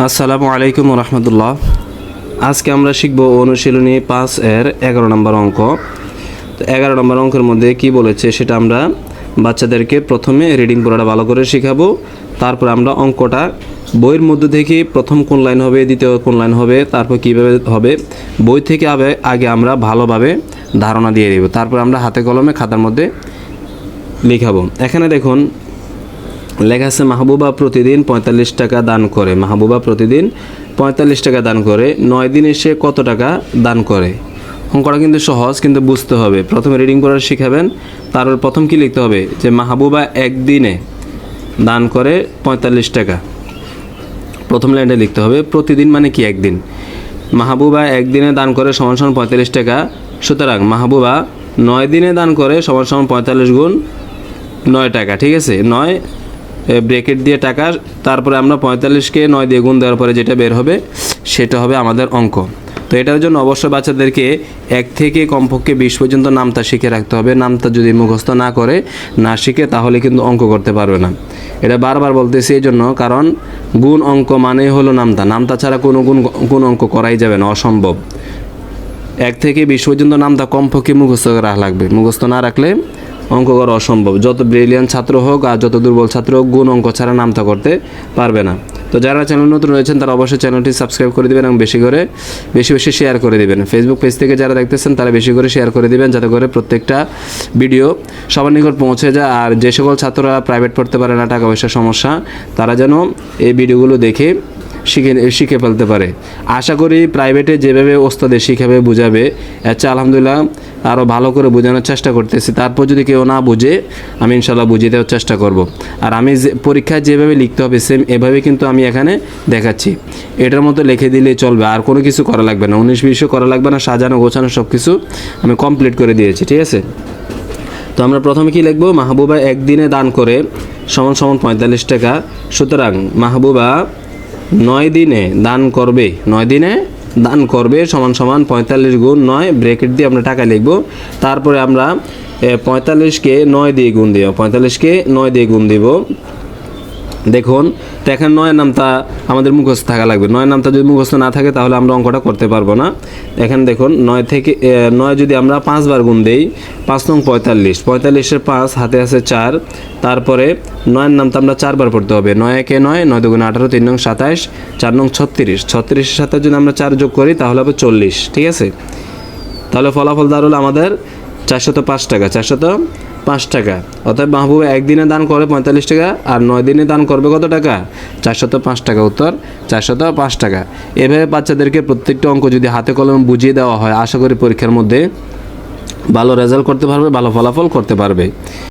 আসসালামু আলাইকুম রহমতুল্লাহ। আজকে আমরা শিখব অনুশীলনী পাঁচ এর এগারো নম্বর অঙ্ক। তো এগারো নম্বর অঙ্কের মধ্যে কি বলেছে সেটা আমরা বাচ্চাদেরকে প্রথমে রিডিং পড়াটা ভালো করে শেখাবো। তারপর আমরা অঙ্কটা বইয়ের মধ্যে থেকে প্রথম কোন লাইন হবে, দ্বিতীয় কোন লাইন হবে, তারপর কীভাবে হবে, বই থেকে আগে আমরা ভালোভাবে ধারণা দিয়ে দেব তারপর আমরা হাতে কলমে খাতার মধ্যে লিখাবো। এখানে দেখুন লেখা আছে, মাহবুবা প্রতিদিন পঁয়তাল্লিশ টাকা দান করে। মাহবুবা প্রতিদিন পঁয়তাল্লিশ টাকা দান করে, নয় দিনে সে কত টাকা দান করে? অঙ্কটা কিন্তু সহজ, কিন্তু বুঝতে হবে। প্রথমে রিডিং করার শিখাবেন, তারপর প্রথম কি লিখতে হবে? যে মাহবুবা একদিনে দান করে পঁয়তাল্লিশ টাকা। প্রথম লাইনটা লিখতে হবে, প্রতিদিন মানে কি একদিন? মাহবুবা একদিনে দান করে সমান সমান পঁয়তাল্লিশ টাকা। সুতরাং মাহবুবা নয় দিনে দান করে সমান সমান পঁয়তাল্লিশ গুণ নয় টাকা, ঠিক আছে? নয় ব্রেকেট দিয়ে টাকা, তারপরে আমরা পঁয়তাল্লিশকে নয় দিয়ে গুণ দেওয়ার পরে যেটা বের হবে, সেটা হবে আমাদের অঙ্ক। তো এটার জন্য অবশ্যই বাচ্চাদেরকে এক থেকে কমপক্ষে বিশ পর্যন্ত নামতা শিখে রাখতে হবে। নামতা যদি মুখস্থ না করে, না শিখে, তাহলে কিন্তু অঙ্ক করতে পারবে না। এটা বারবার বলতেছি এই জন্য, কারণ গুণ অঙ্ক মানেই হলো নামতা। নামতা ছাড়া কোনো গুণ গুণ অঙ্ক করাই যাবে না, অসম্ভব। এক থেকে বিশ পর্যন্ত নামটা কমপক্ষে মুখস্থ রাখা লাগবে। মুখস্থ না রাখলে অঙ্ক করা অসম্ভব। যত ব্রিলিয়ান ছাত্র হোক আর যত দুর্বল ছাত্র হোক, গুণ অঙ্ক ছাড়া নামতা করতে পারবে না। তো যারা চ্যানেল নতুন রয়েছেন, তারা অবশ্যই চ্যানেলটি সাবস্ক্রাইব করে দেবেন এবং বেশি করে, বেশি বেশি শেয়ার করে দেবেন। ফেসবুক পেজ থেকে যারা দেখতেছেন, তারা বেশি করে শেয়ার করে দেবেন যাতে করে প্রত্যেকটা ভিডিও সবার নিকট পৌঁছে যায়। আর যে সকল ছাত্ররা প্রাইভেট পড়তে পারে না, টাকা পয়সার সমস্যা, তারা যেন এই ভিডিওগুলো দেখে শিখে শিখে ফেলতে পারে। আশা করি প্রাইভেটে যেভাবে ওস্তাদে শিখাবে, বুঝাবে চেয়ে আলহামদুলিল্লাহ আরও ভালো করে বোঝানোর চেষ্টা করতেছি। তারপর যদি কেউ না বুঝে, আমি ইনশাল্লাহ বুঝিয়ে দেওয়ার চেষ্টা করব। আর আমি যে পরীক্ষায় যেভাবে লিখতে হবে সেম এভাবে কিন্তু আমি এখানে দেখাচ্ছি। এটার মতো লিখে দিলেই চলবে, আর কোনো কিছু করা লাগবে না। উনিশ বিশও করা লাগবে না, সাজানো, গোছানো সব কিছু আমি কমপ্লিট করে দিয়েছি, ঠিক আছে? তো আমরা প্রথমে কি লিখব? মাহবুবা একদিনে দান করে সমান সমান পঁয়তাল্লিশ টাকা। সুতরাং মাহবুবা নয় দিনে দান করবে। নয় দিনে দান করবে সমান সমান পঁয়তাল্লিশ গুণ নয় ব্রেকেট দিয়ে আমরা টাকা লিখব। তারপরে আমরা পঁয়তাল্লিশকে নয় দিয়ে গুণ দিব। পঁয়তাল্লিশকে নয় দিয়ে গুণ দিব। দেখুন, তো এখানে নয় নামটা আমাদের মুখস্থ থাকা লাগবে। নয় নামটা যদি মুখস্থ না থাকে, তাহলে আমরা অঙ্কটা করতে পারব না। এখানে দেখুন, নয় থেকে নয় যদি আমরা পাঁচবার গুণ দেই, পাঁচ নং পঁয়তাল্লিশ। পঁয়তাল্লিশের পাঁচ, হাতে আছে চার। তারপরে নয়ের নামটা আমরা চারবার পড়তে হবে। নয় একে নয় নয় দুগুণ আঠারো, তিন নং সাতাইশ চার নং ছত্রিশ। ছত্রিশের সাথে যদি আমরা চার যোগ করি, তাহলে হবে চল্লিশ, ঠিক আছে? তাহলে ফলাফল দাঁড়াল আমাদের চারশত পাঁচ টাকা। চারশত পাঁচ টাকা। অর্থাৎ মাহবুবা একদিনে দান করে পঁয়তাল্লিশ টাকা আর নয় দিনে দান করবে কত টাকা? চারশত পাঁচ টাকা। উত্তর, চারশত পাঁচ টাকা। এভাবে বাচ্চাদেরকে প্রত্যেকটা অঙ্ক যদি হাতে কলমে বুঝিয়ে দেওয়া হয়, আশা করি পরীক্ষার মধ্যে ভালো রেজাল্ট করতে পারবে, ভালো ফলাফল করতে পারবে।